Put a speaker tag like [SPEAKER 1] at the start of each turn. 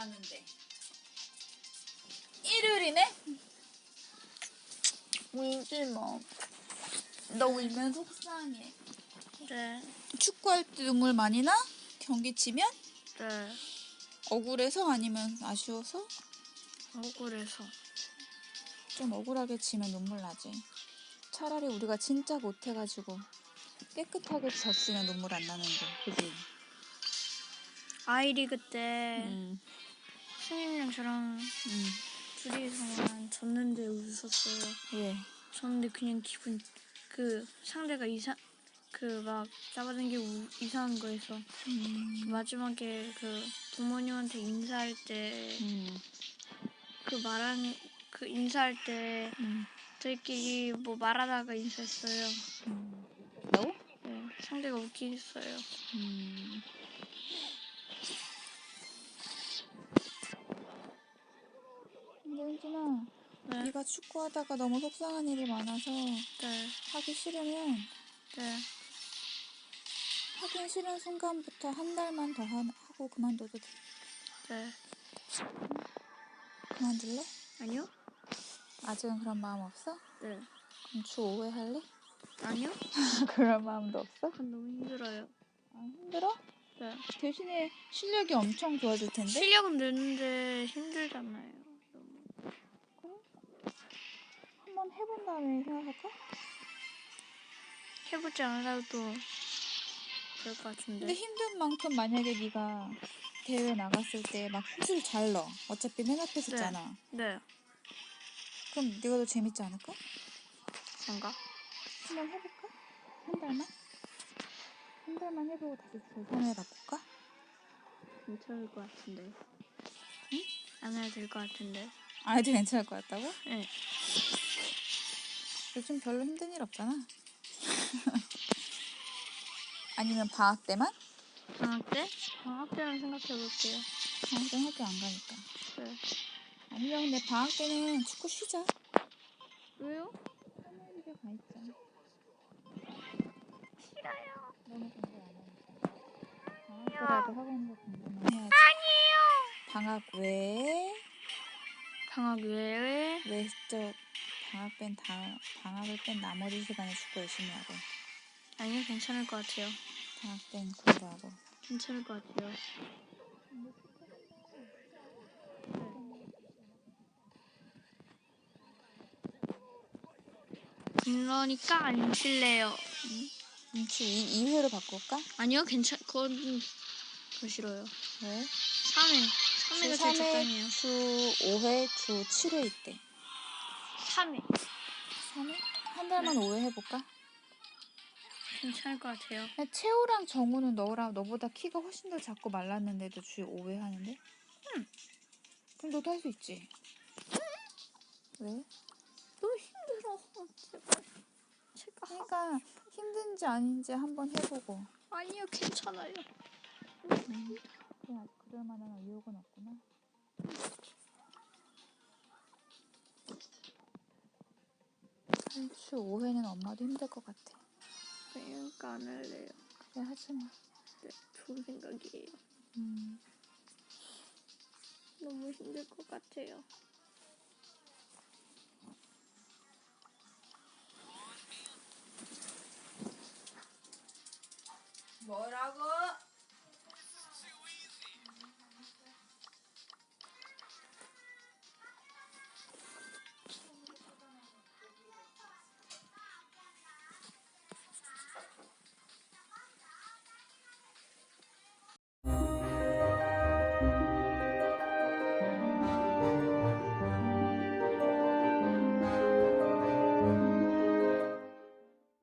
[SPEAKER 1] 알았는데. 일요일이네? 울지 마. 너 울면 속상해.
[SPEAKER 2] 네.
[SPEAKER 1] 축구할 때 눈물 많이 나? 경기 치면?
[SPEAKER 2] 네.
[SPEAKER 1] 억울해서 아니면 아쉬워서?
[SPEAKER 2] 억울해서.
[SPEAKER 1] 좀 억울하게 치면 눈물 나지. 차라리 우리가 진짜 못해가지고 깨끗하게 졌으면 눈물 안 나는데, 그지?
[SPEAKER 2] 아이리그 때
[SPEAKER 1] 응,
[SPEAKER 2] 승님이랑 저랑
[SPEAKER 1] 응.
[SPEAKER 2] 둘이서만 졌는데 웃었어요.
[SPEAKER 1] 왜?
[SPEAKER 2] 졌는데 그냥 기분 그 상대가 이상 그 막 잡아당기고 이상한 거에서
[SPEAKER 1] 음,
[SPEAKER 2] 마지막에 그 부모님한테 인사할 때그
[SPEAKER 1] 음,
[SPEAKER 2] 말한 그 인사할 때
[SPEAKER 1] 음,
[SPEAKER 2] 저희끼리 뭐 말하다가 인사했어요.
[SPEAKER 1] 음. 너?
[SPEAKER 2] 네, 상대가 웃기겠어요.
[SPEAKER 1] 음. 현진아,
[SPEAKER 2] 네,
[SPEAKER 1] 네가 축구하다가 너무 속상한 일이 많아서
[SPEAKER 2] 네,
[SPEAKER 1] 하기 싫으면
[SPEAKER 2] 네.
[SPEAKER 1] 하기 싫은 순간부터 한 달만 더 하, 하고 그만둬도 돼.
[SPEAKER 2] 네.
[SPEAKER 1] 그만둘래?
[SPEAKER 2] 아니요?
[SPEAKER 1] 아직은 그런 마음 없어?
[SPEAKER 2] 네.
[SPEAKER 1] 그럼 주 5회 할래?
[SPEAKER 2] 아니요?
[SPEAKER 1] 그런 마음도 없어?
[SPEAKER 2] 그건 너무 힘들어요.
[SPEAKER 1] 아, 힘들어?
[SPEAKER 2] 네.
[SPEAKER 1] 대신에 실력이 엄청 좋아질 텐데?
[SPEAKER 2] 실력은 늘는데 힘들잖아요. 너무.
[SPEAKER 1] 한번 해본 다음에 생각할까?
[SPEAKER 2] 해보지 않아도 될것
[SPEAKER 1] 근데
[SPEAKER 2] 같은데.
[SPEAKER 1] 힘든 만큼 만약에 네가 대회 나갔을 때막 슛을 잘 넣어. 어차피 맨 앞에 서잖아.
[SPEAKER 2] 네.
[SPEAKER 1] 그럼 네가 더 재밌지 않을까?
[SPEAKER 2] 뭔가?
[SPEAKER 1] 한번 해볼까? 한 달만? 한 달만 해보고 다시 제3회 바꿀까?
[SPEAKER 2] 괜찮을 것 같은데. 응? 안 해도 될 것 같은데.
[SPEAKER 1] 안 해도 괜찮을 것 같다고?
[SPEAKER 2] 네.
[SPEAKER 1] 요즘 별로 힘든 일 없잖아. 아니면 방학 때만?
[SPEAKER 2] 방학 때? 방학 때는 생각해 볼게요.
[SPEAKER 1] 방학 때는 학교 안 가니까.
[SPEAKER 2] 네.
[SPEAKER 1] 아니면 근데 방학 때는 축구 쉬자.
[SPEAKER 2] 왜요?
[SPEAKER 1] 할머니들 가 있자.
[SPEAKER 2] 싫어요.
[SPEAKER 1] 너무 공부 안 하니까. 방학 때라도 학원에서 공부만 해야지.
[SPEAKER 2] 아니에요.
[SPEAKER 1] 방학 외에
[SPEAKER 2] 방학 외에
[SPEAKER 1] 외적 방학 뺀 다, 방학을 뺀 나머지 시간에 축구 열심히 하고
[SPEAKER 2] 아니요 괜찮을 것 같아요.
[SPEAKER 1] 방학 땐 공부하고
[SPEAKER 2] 괜찮을 것 같아요. 그러니까 안 칠래요.
[SPEAKER 1] 눈치 2, 2회로 바꿀까?
[SPEAKER 2] 아니요 괜찮 그건 더 싫어요.
[SPEAKER 1] 왜?
[SPEAKER 2] 3회. 3회가 제일
[SPEAKER 1] 주 3회,
[SPEAKER 2] 적당해요.
[SPEAKER 1] 주 5회, 주 7회 있대
[SPEAKER 2] 3회.
[SPEAKER 1] 3회? 한 달만 5회 해볼까?
[SPEAKER 2] 괜찮을 것 같아요.
[SPEAKER 1] 야, 채호랑 정우는 너랑 너보다 키가 훨씬 더 작고 말랐는데도 주 5회 하는데? 응 그럼 너도 할 수 있지 왜?
[SPEAKER 2] 너무 힘들어. 제발. 제가
[SPEAKER 1] 그러니까 힘든지 아닌지 한번 해보고
[SPEAKER 2] 아니요 괜찮아요.
[SPEAKER 1] 음, 그래 아직 그럴 만한 의욕은 없구나. 3주 5회는 엄마도 힘들 것 같아.
[SPEAKER 2] 그러니까 안 할래요.
[SPEAKER 1] 그래 하지 마.
[SPEAKER 2] 네, 좋은 생각이에요.
[SPEAKER 1] 음.
[SPEAKER 2] 너무 힘들 것 같아요. 뭐라고?